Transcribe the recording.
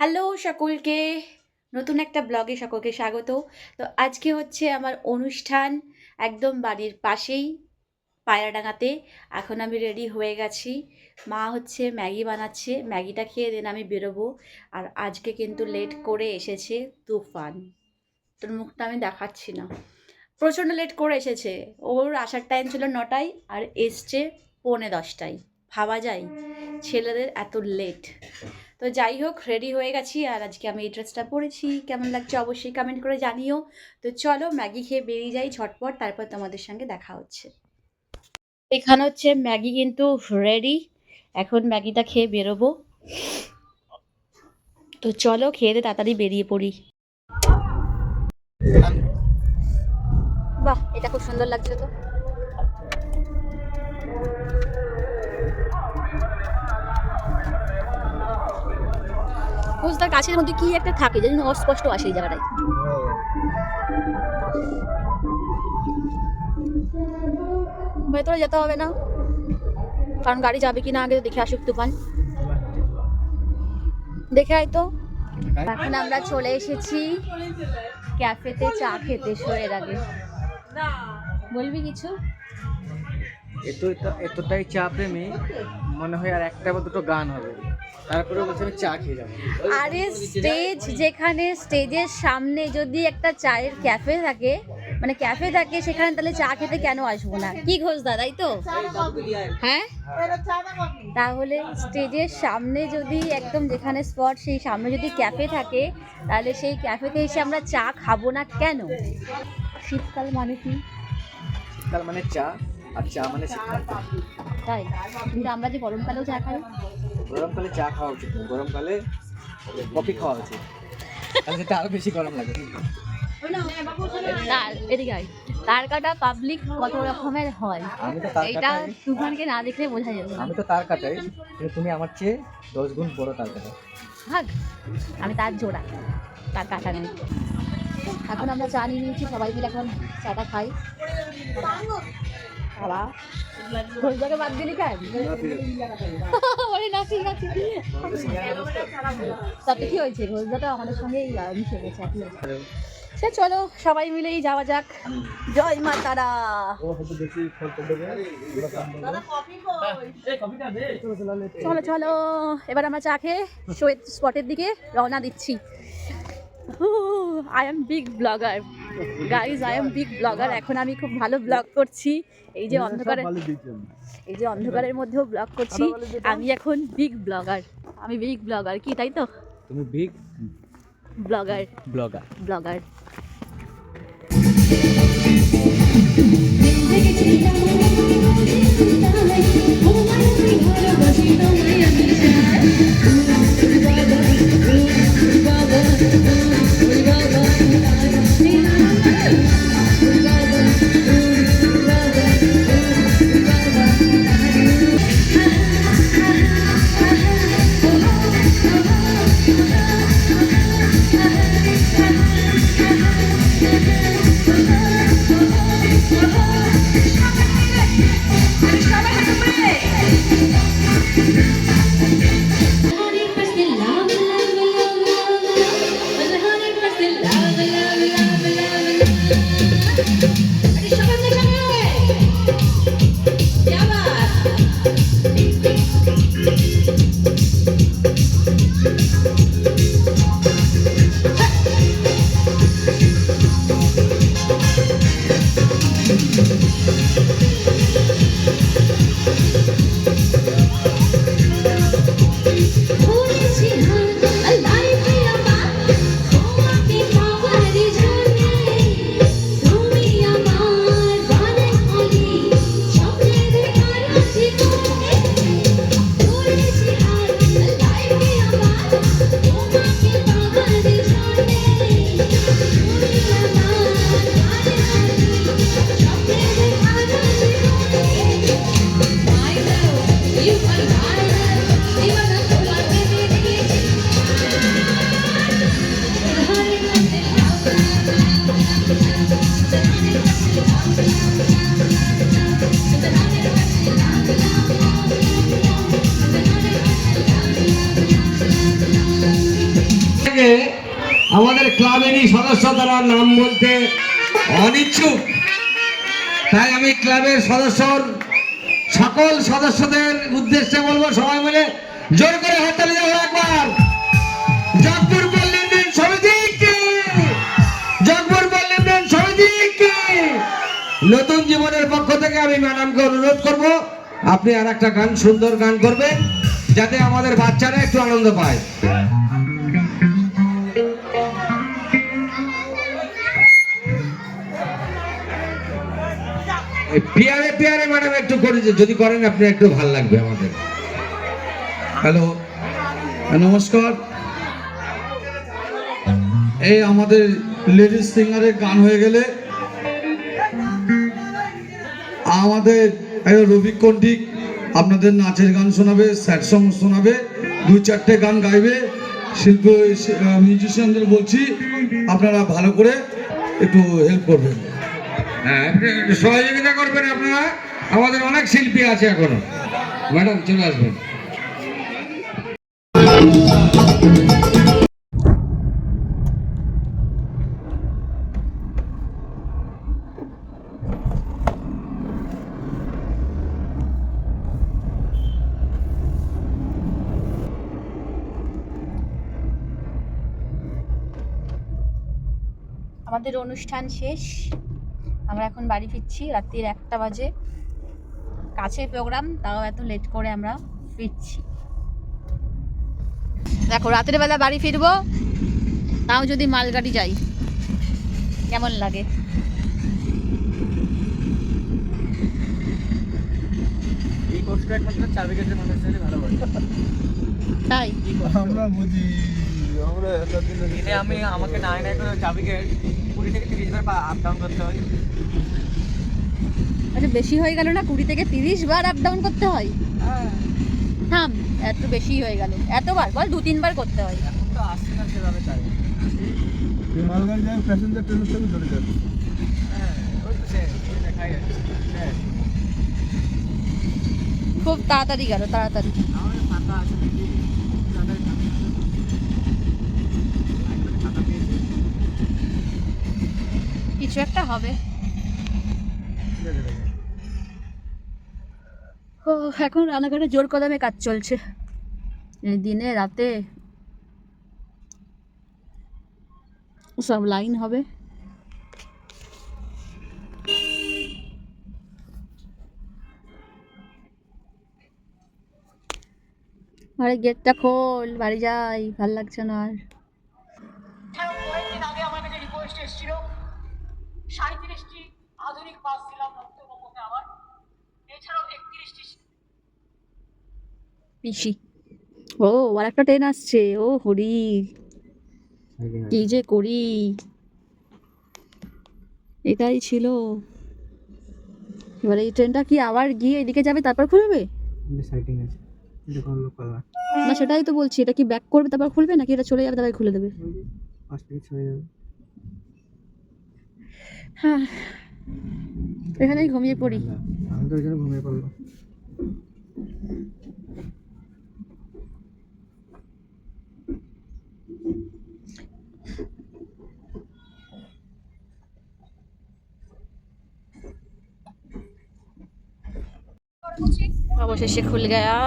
Hello সকলকে, নতুন একটা ব্লগে সকলকে স্বাগত। তো আজকে হচ্ছে আমার অনুষ্ঠান একদম বাড়ির পাশেই, পায়রাডাঙ্গাতে। এখন আমি রেডি হয়ে গেছি। মা হচ্ছে ম্যাগি বানাচ্ছে। ম্যাগিটা খেয়ে দেন আমি বেরোবো। আর আজকে কিন্তু লেট করে এসেছে তুফান। তোর মুখটা আমি দেখাচ্ছি না। প্রচণ্ড লেট করে এসেছে। ওর আসার টাইম ছিল নটায় আর এসছে পৌনে দশটায়। ভাবা যায়, ছেলেদের এত লেট তো যাই হোক রেডি হয়ে গেছি আর আজকে আমি এই ড্রেসটা পরেছি। কেমন লাগছে অবশ্যই কমেন্ট করে জানিও। তো চলো ম্যাগি খেয়ে বেরিয়ে যাই ঝটপট, তারপর তোমাদের সঙ্গে দেখা হচ্ছে। এখানে হচ্ছে ম্যাগি কিন্তু রেডি এখন ম্যাগিটা খেয়ে বেরোবো। তো চলো খেয়ে দিয়ে তাড়াতাড়ি বেরিয়ে পড়ি। বাহ, এটা খুব সুন্দর লাগছে তো। তার গাছের মধ্যে কি একটা থাকে, যেন অস্পষ্ট আসে এই জায়গাটায়। ভেতরে যেতে হবে না, কারণ গাড়ি যাবে কিনা আগে দেখে আসুক তুফান। দেখে আয় তো। এখন আমরা চলে এসেছি ক্যাফেতে চা খেতে, শোয়ের আগে। বলবি কিছু? এত- এতটাই চা প্রেমী মনে হয় আর একটা বা দুটো গান হবে। তারপরে বলছে আমি চা খেয়ে যাব। আরে স্টেজ যেখানে স্টেজের সামনে যদি একটা চায়ের ক্যাফে থাকে মানে ক্যাফে থাকে সেখানে তাহলে চা খেতে কেন আসব না? কি ঘোষ দাদাই তো? হ্যাঁ? তাহলে স্টেজের সামনে যদি একদম যেখানে স্পট সেই সামনে যদি ক্যাফে থাকে তাহলে সেই ক্যাফেতে এসে আমরা চা খাব না কেন? শীতকাল মানে কি? শীতকাল মানে চা। আর চা মানে তাই? কিন্তু আমরা যে গরমকালেও চা খাই। গরমকালে চা খাওয়া উচিত গরমকালে কফি খাওয়া উচিত। তাহলে সেটা আরও বেশি গরম লাগে। এদিকে তার কাটা পাবলিক কত রকমের হয়। আমি তো তার তুফানকে না দেখলে বোঝা যাবে। না আমি তো তার কাটাই কিন্তু তুমি আমার চেয়ে দশ গুণ বড় তার কাটা। ভাগ। আমি তার জোড়া তার কাটা নেই। এখন আমরা চা নিয়ে নিয়েছি সবাই মিলে এখন চাটা খাই। বাবা ঘোষদাকে বাদ দিলি কেন? ওরে না ঠিক তাতে কি হয়েছে? ঘোষদাটা আমাদের সঙ্গে মিশে গেছে সে চলো সবাই মিলেই যাওয়া যাক। জয় মা তারা। চলো চলো এবার আমরা চা খেয়ে শোয়ের স্পটের দিকে রওনা দিচ্ছি। I am big blogger guys I am big blogger এখন আমি খুব ভালো ব্লগ করছি। এই যে অন্ধকারে এই যে অন্ধকারের মধ্যেও ব্লগ করছি। আমি এখন বিগ ব্লগার আমি বিগ ব্লগার কি তাই তো? তুমি বিগ ব্লগার ব্লগার ব্লগার আমাদের ক্লাবেরই সদস্য তারা নাম বলতে অনিচ্ছুক। তাই আমি ক্লাবের সদস্য সকল সদস্যদের উদ্দেশ্যে বলব, সবাই মিলে জোর করে হাততালি দেবো একবার। নতুন জীবনের পক্ষ থেকে আমি ম্যাডামকে অনুরোধ করব, আপনি আর একটা গান, সুন্দর গান করবেন, যাতে আমাদের বাচ্চারা একটু আনন্দ পায়। পিয়ারে পিয়ারে ম্যাডাম একটু করে যদি করেন, আপনি একটু ভালো লাগবে আমাদের। হ্যালো। নমস্কার। এই আমাদের লেডিস সিঙ্গারের গান হয়ে গেলে আমাদের রবি কণ্ঠিক আপনাদের নাচের গান শোনাবে, স্যাড সং শোনাবে, দুই চারটে গান গাইবে। শিল্প মিউজিশিয়ানদের বলছি, আপনারা ভালো করে একটু হেল্প করবেন। হ্যাঁ একটু সহযোগিতা করবেন আপনারা। আমাদের অনেক শিল্পী আছে এখনও। ম্যাডাম, চলে আসবেন। আমাদের অনুষ্ঠান শেষ। আমরা এখন বাড়ি ফিরছি রাত্রির একটা বাজে। কাছে প্রোগ্রাম তাও এত লেট করে আমরা ফিরছি। দেখো রাতের বেলা বাড়ি ফিরবো তাও যদি মালগাড়ি যাই। কেমন লাগে? তাই? আমরা বুঝি আমরা আমি আমাকে নাই নাই করে চাবিকেট আচ্ছা বেশি হয়ে গেল না? কুড়ি থেকে তিরিশ বার আপ ডাউন করতে হয়? থাম, এত বেশি হয়ে গেল। এতবার, বল, দু, তিনবার করতে হয়। তো খুব তাড়াতাড়ি গেল, তাড়াতাড়ি নাকি তাদের ফাঁকা পেয়েছে কিছু একটা হবে। ঠিক আছে দেখো। ও এখন রানাঘাটে জোর কদমে কাজ চলছে। এই দিনে রাতে সব লাইন হবে। আরে গেটটা খোল বাড়ি যাই ভালো লাগছে না আর। কয়েকদিন আগে আমার কাছে রিকোয়েস্ট এসেছিল। সাঁত্রিশটি আধুনিক বাস দিলাম বক্তব্যকে আবার এছাড়াও একত্রিশটি পিসি। ও আর একটা ট্রেন আসছে। ও হরি। কি যে করি। এটাই ছিল। এবার এই ট্রেনটা কি আবার গিয়ে এদিকে যাবে তারপর খুলবে? না। সেটাই তো বলছি। এটা কি ব্যাক করবে তারপর খুলবে নাকি এটা চলে যাবে তারপর খুলে দেবে? পাঁচ থেকে ছয় যাবে। হ্যাঁ। এখানেই ঘুমিয়ে পড়ি। আমি তো ওই জন্য ঘুমিয়ে পড়ল। অবশেষে খুল গয়া